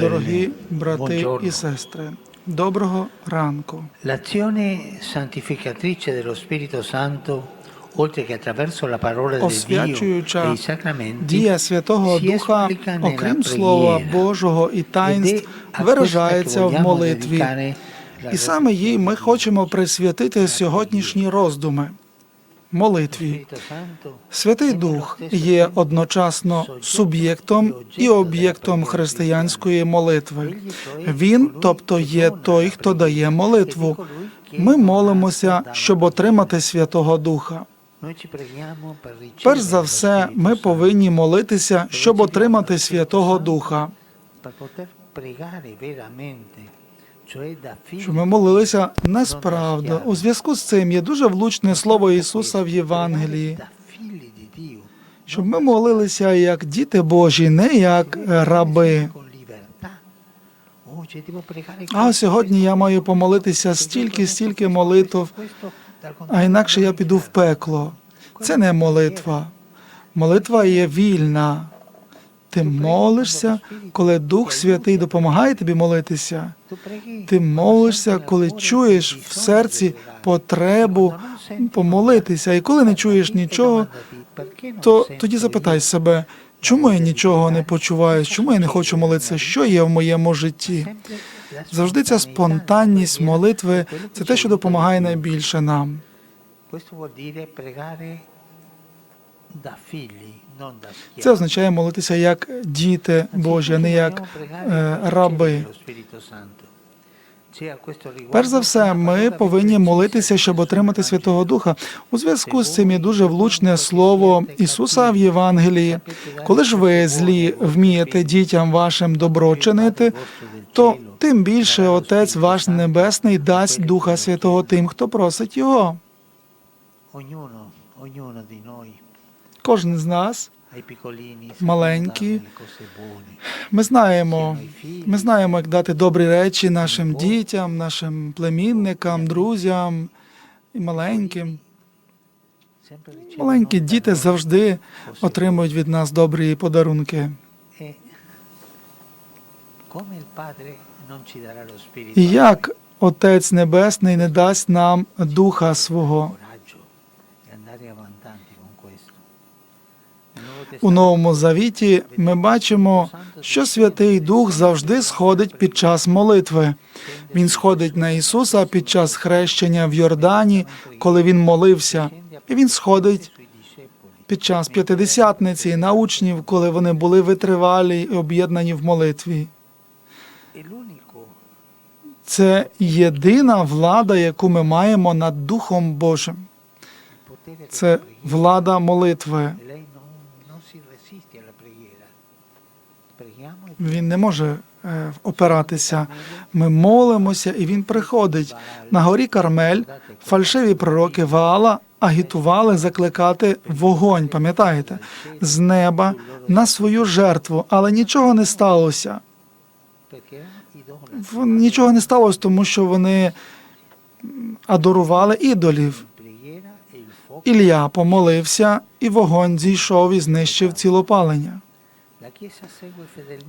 Дорогі брати і сестри, доброго ранку. E Освячуюча дія Святого Духа, окрім Слова. Божого і таїнств, виражається в молитві. І саме їй ми хочемо присвятити сьогоднішні роздуми. Молитві. Святий Дух є одночасно суб'єктом і об'єктом християнської молитви. Він, тобто, є той, хто дає молитву. Ми молимося, щоб отримати Святого Духа. Перш за все, ми повинні молитися, щоб отримати Святого Духа, щоб ми молилися несправда. У зв'язку з цим є дуже влучне слово Ісуса в Євангелії, щоб ми молилися як діти Божі, не як раби. А сьогодні я маю помолитися стільки, стільки молитв, а інакше я піду в пекло. Це не молитва. Молитва є вільна. Ти молишся, коли Дух Святий допомагає тобі молитися. Ти молишся, коли чуєш в серці потребу помолитися. І коли не чуєш нічого, то тоді запитай себе, чому я нічого не почуваю, чому я не хочу молитися, що є в моєму житті. Завжди ця спонтанність молитви це те, що допомагає найбільше нам. Це означає молитися як діти Божі, а не як е, раби. Перш за все, ми повинні молитися, щоб отримати Святого Духа. У зв'язку з цим є дуже влучне слово Ісуса в Євангелії. Коли ж ви злі вмієте дітям вашим добро чинити, то тим більше Отець ваш Небесний дасть Духа Святого тим, хто просить Його. Ognuno, ognuno di noi, Кожен з нас Маленькі. Ми знаємо, ми знаємо, як дати добрі речі нашим дітям, нашим племінникам, друзям і маленьким. Маленькі діти завжди отримують від нас добрі подарунки. E І як Отець Небесний не дасть нам Духа свого. У Новому Завіті ми бачимо, що Святий Дух завжди сходить під час молитви. Він сходить на Ісуса під час хрещення в Йордані, коли він молився, і він сходить під час п'ятидесятниці на учнів, коли вони були витривалі і об'єднані в молитві. Це єдина влада, яку ми маємо над Духом Божим. Це влада молитви. Він не може е, опиратися. Ми молимося, і він приходить. На горі Кармель фальшиві пророки Ваала агітували закликати вогонь, пам'ятаєте, з неба на свою жертву, але нічого не сталося. Нічого не сталося, тому що вони адорували ідолів. Ілля помолився, і вогонь зійшов і знищив цілопалення.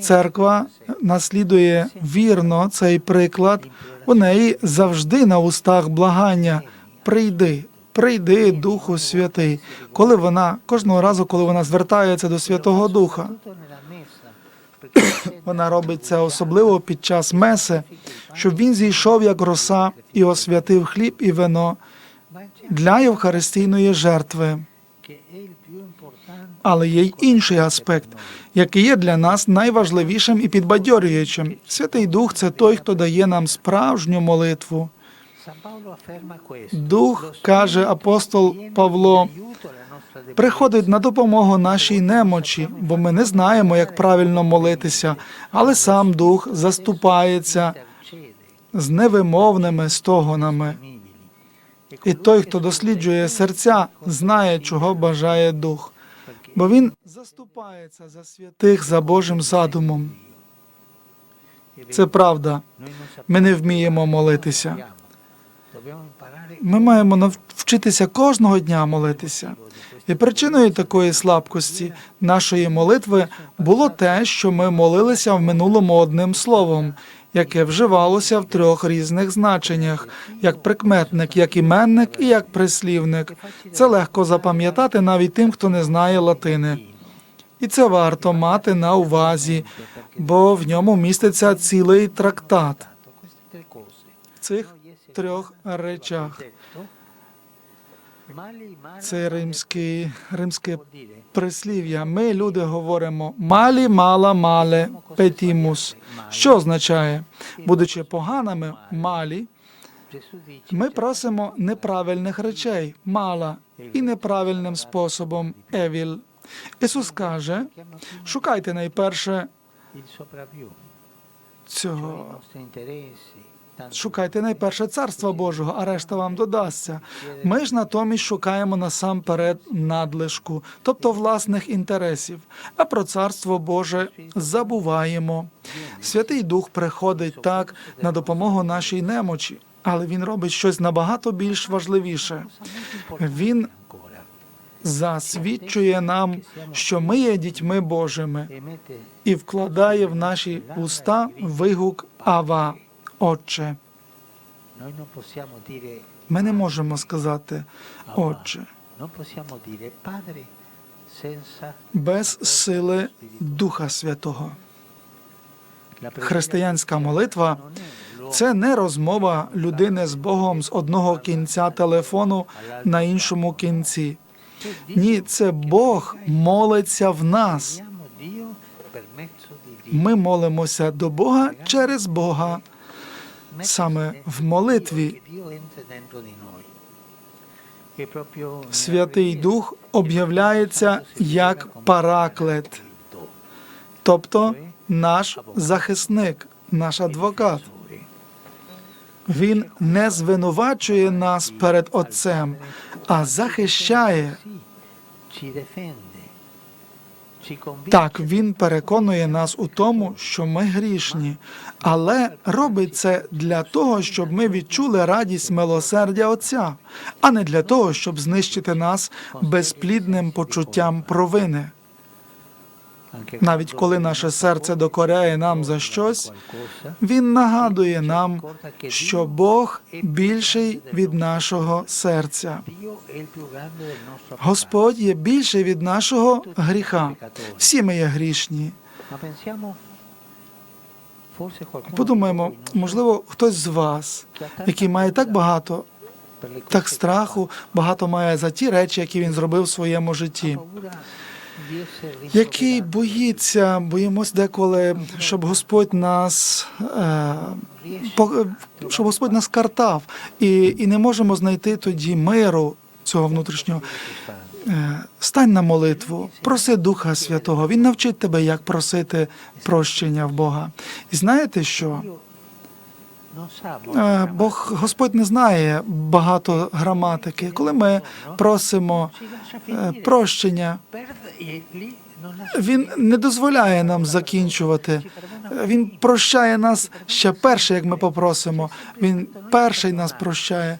Церква наслідує вірно цей приклад. У неї завжди на устах благання. Прийди, прийди, Духу Святий. Коли вона кожного разу, коли вона звертається до Святого Духа, вона робить це особливо під час меси, щоб він зійшов як роса і освятив хліб і вино для Євхаристійної жертви. Але є й інший аспект, який є для нас найважливішим і підбадьорюючим. Святий Дух це той, хто дає нам справжню молитву. Дух, каже апостол Павло, приходить на допомогу нашій немочі, бо ми не знаємо, як правильно молитися, але сам Дух заступається з невимовними стогонами. І той, хто досліджує серця, знає, чого бажає Дух, бо він заступається за святих за Божим задумом. Це правда. Ми не вміємо молитися. Ми маємо навчитися кожного дня молитися. І причиною такої слабкості нашої молитви було те, що ми молилися в минулому одним словом, яке вживалося в трьох різних значеннях: як прикметник, як іменник і як прислівник. Це легко запам'ятати навіть тим, хто не знає латини. І це варто мати на увазі, бо в ньому міститься цілий трактат цих трьох речах. Це римський, римське прислів'я. Ми, люди, говоримо малі, мала, мале, петімус. Що означає, будучи поганими, малі, ми просимо неправильних речей, мала, і неправильним способом евіл. Ісус каже: шукайте найперше цього. Шукайте найперше царства Божого, а решта вам додасться. Ми ж натомість шукаємо насамперед надлишку, тобто власних інтересів, а про царство Боже забуваємо. Святий Дух приходить так на допомогу нашій немочі, але він робить щось набагато більш важливіше. Він засвідчує нам, що ми є дітьми Божими, і вкладає в наші уста вигук Ава, Отче. Ми не можемо сказати Отче без сили Духа Святого. Християнська молитва це не розмова людини з Богом з одного кінця телефону на іншому кінці. Ні, це Бог молиться в нас. Ми молимося до Бога через Бога. Саме в молитві Святий Дух об'являється як параклет, тобто наш захисник, наш адвокат. Він не звинувачує нас перед Отцем, а захищає. Так, він переконує нас у тому, що ми грішні, але робить це для того, щоб ми відчули радість милосердя Отця, а не для того, щоб знищити нас безплідним почуттям провини. Навіть коли наше серце докоряє нам за щось, він нагадує нам, що Бог більший від нашого серця. Господь є більший від нашого гріха. Всі ми є грішні. Подумаємо, можливо, хтось з вас, який має так багато, так страху, багато має за ті речі, які він зробив в своєму житті. Який боїться, боїмось деколи, щоб Господь нас е, щоб Господь нас картав, і, і не можемо знайти тоді миру цього внутрішнього. Е, Стань на молитву, проси Духа Святого. Він навчить тебе, як просити прощення в Бога. І знаєте що? Е, Бог Господь не знає багато граматики. Коли ми просимо прощення, він не дозволяє нам закінчувати. Він прощає нас ще перше, як ми попросимо. Він перший нас прощає,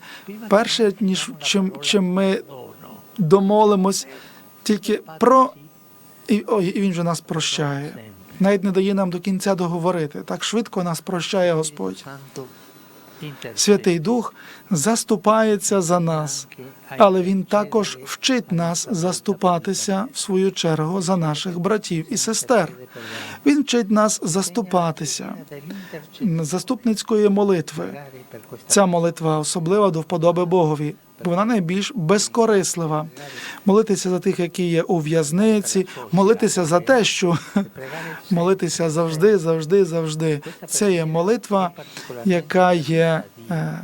перше, ніж чим, чим ми домолимось, тільки про і, ой, і він вже нас прощає. Навіть не дає нам до кінця договорити. Так швидко нас прощає Господь. Святий Дух заступається за нас, але він також вчить нас заступатися в свою чергу за наших братів і сестер. Він вчить нас заступатися. Заступницької молитви. Ця молитва особлива до вподоби Богові, бо вона найбільш безкорислива. Молитися за тих, які є у в'язниці, молитися за те, що молитися завжди, завжди, завжди. Це є молитва, яка є е,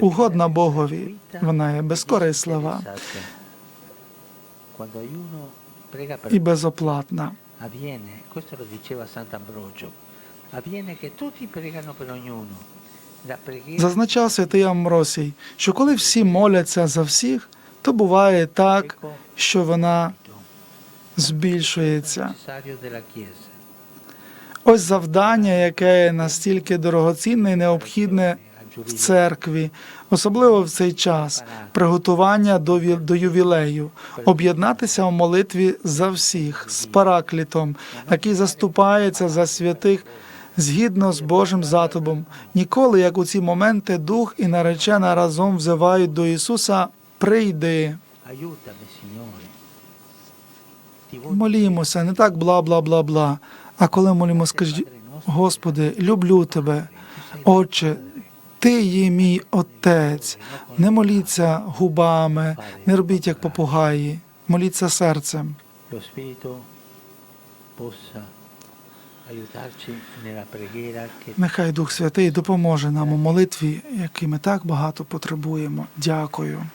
угодна Богові. Вона є безкорислива і безоплатна. avviene, questo lo diceva Sant'Ambrogio, avviene che tutti pregano per ognuno. Зазначав святий Амросій, що коли всі моляться за всіх, то буває так, що вона збільшується. Ось завдання, яке є настільки дорогоцінне і необхідне в церкві, особливо в цей час приготування до, до ювілею, об'єднатися в молитві за всіх з параклітом, який заступається за святих згідно з Божим затобом. Ніколи, як у ці моменти, дух і наречена разом взивають до Ісуса. Прийди, молімося, не так бла бла бла бла. А коли молимо, скажіть, Господи, люблю тебе, Отче, Ти є мій Отець. Не моліться губами, не робіть як попугаї, моліться серцем. Нехай Дух Святий допоможе нам у молитві, який ми так багато потребуємо. Дякую.